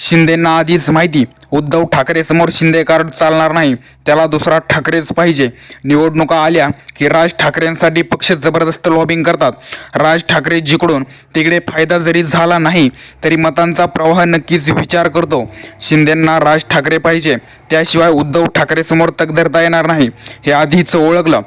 शिंदेंना आधीच माहिती उद्धव ठाकरे समोर शिंदे कार्ड चालणार नाही त्याला दुसरा ठाकरेच पाहिजे. निवडणुका आल्या की राज ठाकरेंसाठी पक्ष जबरदस्त लॉबिंग करतात. राज ठाकरे जिकडून तिकडे फायदा जरी झाला नाही तरी मतांचा प्रवाह नक्कीच विचार करतो. शिंदेंना राज ठाकरे पाहिजे त्याशिवाय उद्धव ठाकरे समोर तग धरता येणार नाही हे आधीच ओळखलं.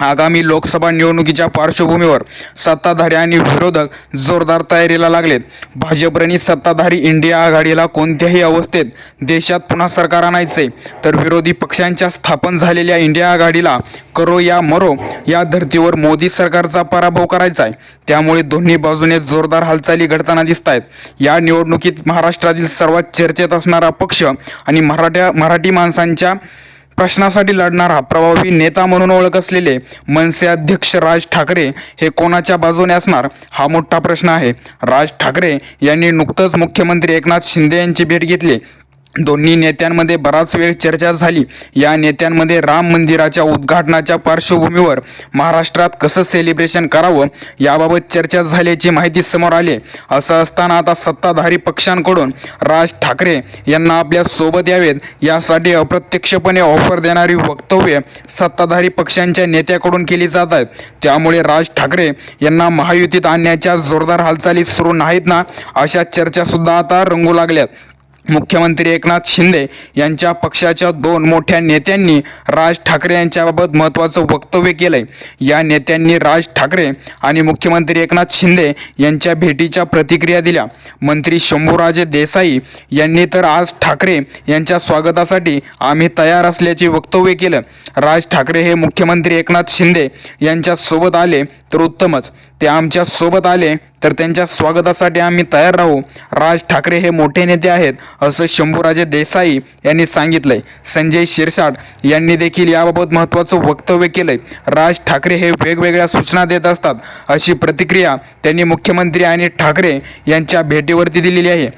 आगामी लोकसभा निवडणुकीच्या पार्श्वभूमीवर सत्ताधारी आणि विरोधक जोरदार तयारीला लागलेत भाजपने सत्ताधारी इंडिया आघाडीला कोणत्याही अवस्थेत देशात पुन्हा सरकार आणायचे तर विरोधी पक्षांच्या स्थापन झालेल्या इंडिया आघाडीला करो या मरो या धर्तीवर मोदी सरकारचा पराभव करायचा आहे त्यामुळे दोन्ही बाजूने जोरदार हालचाली घडताना दिसत आहेत या निवडणुकीत महाराष्ट्रातील सर्वात चर्चेत असणारा पक्ष आणि मराठ्या मराठी माणसांच्या प्रश्नासाठी लढणारा प्रभावी नेता म्हणून ओळख असलेले मनसे अध्यक्ष राज ठाकरे हे कोणाच्या बाजूने असणार? हा मोठा प्रश्न आहे. राज ठाकरे यांनी नुकतंच मुख्यमंत्री एकनाथ शिंदे यांची भेट घेतली. दोन्ही नेत्यांमध्ये बराच वेळ चर्चा झाली. या नेत्यांमध्ये राम मंदिराच्या उद्घाटनाच्या पार्श्वभूमीवर महाराष्ट्रात कसं सेलिब्रेशन करावं याबाबत चर्चा झाल्याची माहिती समोर आली. असं असताना आता सत्ताधारी पक्षांकडून राज ठाकरे यांना आपल्यासोबत यावेत. यासाठी अप्रत्यक्षपणे ऑफर देणारी वक्तव्य सत्ताधारी पक्षांच्या नेत्याकडून केली जात आहेत. त्यामुळे राज ठाकरे यांना महायुतीत आणण्याच्या जोरदार हालचाली सुरू नाहीत ना अशा चर्चासुद्धा आता रंगू लागल्यात. मुख्यमंत्री एकनाथ शिंदे यांच्या पक्षाच्या दोन मोठ्या नेत्यांनी राज ठाकरे यांच्याबाबत महत्त्वाचं वक्तव्य केलंय. या नेत्यांनी राज ठाकरे आणि मुख्यमंत्री एकनाथ शिंदे यांच्या भेटीच्या प्रतिक्रिया दिल्या. मंत्री शंभूराजे देसाई यांनी तर आज ठाकरे यांच्या स्वागतासाठी आम्ही तयार असल्याचे वक्तव्य केलं. राज ठाकरे हे मुख्यमंत्री एकनाथ शिंदे यांच्यासोबत आले तर उत्तमच. ते आमच्यासोबत आले तर त्यांच्या स्वागतासाठी आम्ही तयार राहू. राज ठाकरे हे मोठे नेते आहेत असं शंभूराजे देसाई यांनी सांगितलंय. संजय शिरसाट यांनी देखील याबाबत महत्त्वाचं वक्तव्य केलंय. राज ठाकरे हे वेगवेगळ्या सूचना देत असतात अशी प्रतिक्रिया त्यांनी मुख्यमंत्री आणि ठाकरे यांच्या भेटीवरती दिलेली आहे.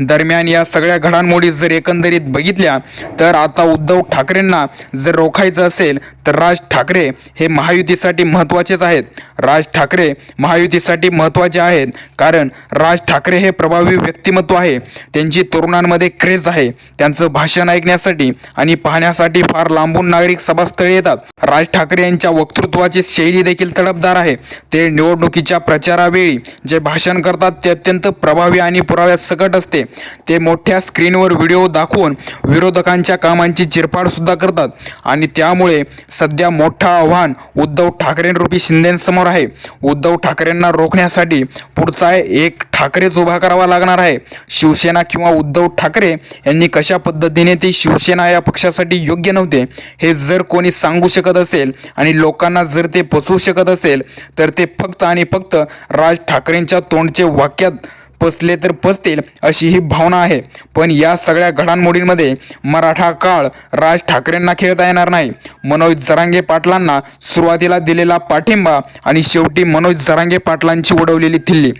दरम्यान या सगळ्या घडामोडी जर एकंदरीत बघितल्या तर आता उद्धव ठाकरेंना जर रोखायचं असेल तर राज ठाकरे हे महायुतीसाठी महत्त्वाचेच आहेत. राज ठाकरे महायुतीसाठी महत्त्वाचे आहेत कारण राज ठाकरे हे प्रभावी व्यक्तिमत्व आहे. त्यांची तरुणांमध्ये क्रेज आहे. त्यांचं भाषण ऐकण्यासाठी आणि पाहण्यासाठी फार लांबून नागरिक सभास्थळी येतात. राज ठाकरे यांच्या वक्तृत्वाची शैली देखील तडपदार आहे. ते निवडणुकीच्या प्रचारावेळी जे भाषण करतात ते अत्यंत प्रभावी आणि पुराव्यात सकट ते मोठ्या स्क्रीनवर व्हिडिओ दाखवून विरोधकांच्या कामांची चिरफाडसुद्धा करतात. आणि त्यामुळे सध्या मोठं आव्हान उद्धव ठाकरेंरूपी शिंदेसमोर आहे. उद्धव ठाकरेंना रोखण्यासाठी पुढचा एक ठाकरेच उभा करावा लागणार आहे. शिवसेना किंवा उद्धव ठाकरे यांनी कशा पद्धतीने ती शिवसेना या पक्षासाठी योग्य नव्हते हे जर कोणी सांगू शकत असेल आणि लोकांना जर ते पचवू शकत असेल तर ते फक्त आणि फक्त राज ठाकरेंच्या तोंडचे वाक्यात पचले तर पचतील अशी ही भावना आहे. पण या सगळ्या घडामोडींमध्ये मराठा काळ राज ठाकरेंना खेळता येणार नाही. मनोज जरांगे पाटलांना सुरुवातीला दिलेला पाठिंबा आणि शेवटी मनोज जरांगे पाटलांची उडवलेली थिल्ली.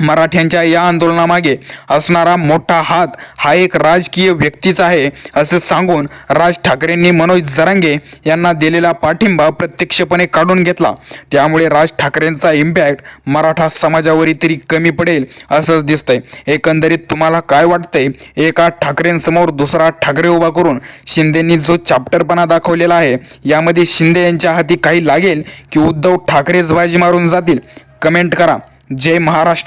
मराठ्यांच्या या आंदोलनामागे असणारा मोठा हात हा एक राजकीय व्यक्तीचा आहे असं सांगून राज ठाकरेंनी मनोज जरांगे यांना दिलेला पाठिंबा प्रत्यक्षपणे काढून घेतला. त्यामुळे राज ठाकरेंचा इम्पॅक्ट मराठा समाजावरही तरी कमी पडेल असंच दिसतंय. एकंदरीत तुम्हाला काय वाटतंय? एका ठाकरेंसमोर दुसरा ठाकरे उभा करून शिंदेंनी जो चाप्टरपणा दाखवलेला आहे यामध्ये शिंदे यांच्या हाती काही लागेल की उद्धव ठाकरेच बाजी मारून जातील? कमेंट करा. जय महाराष्ट्र.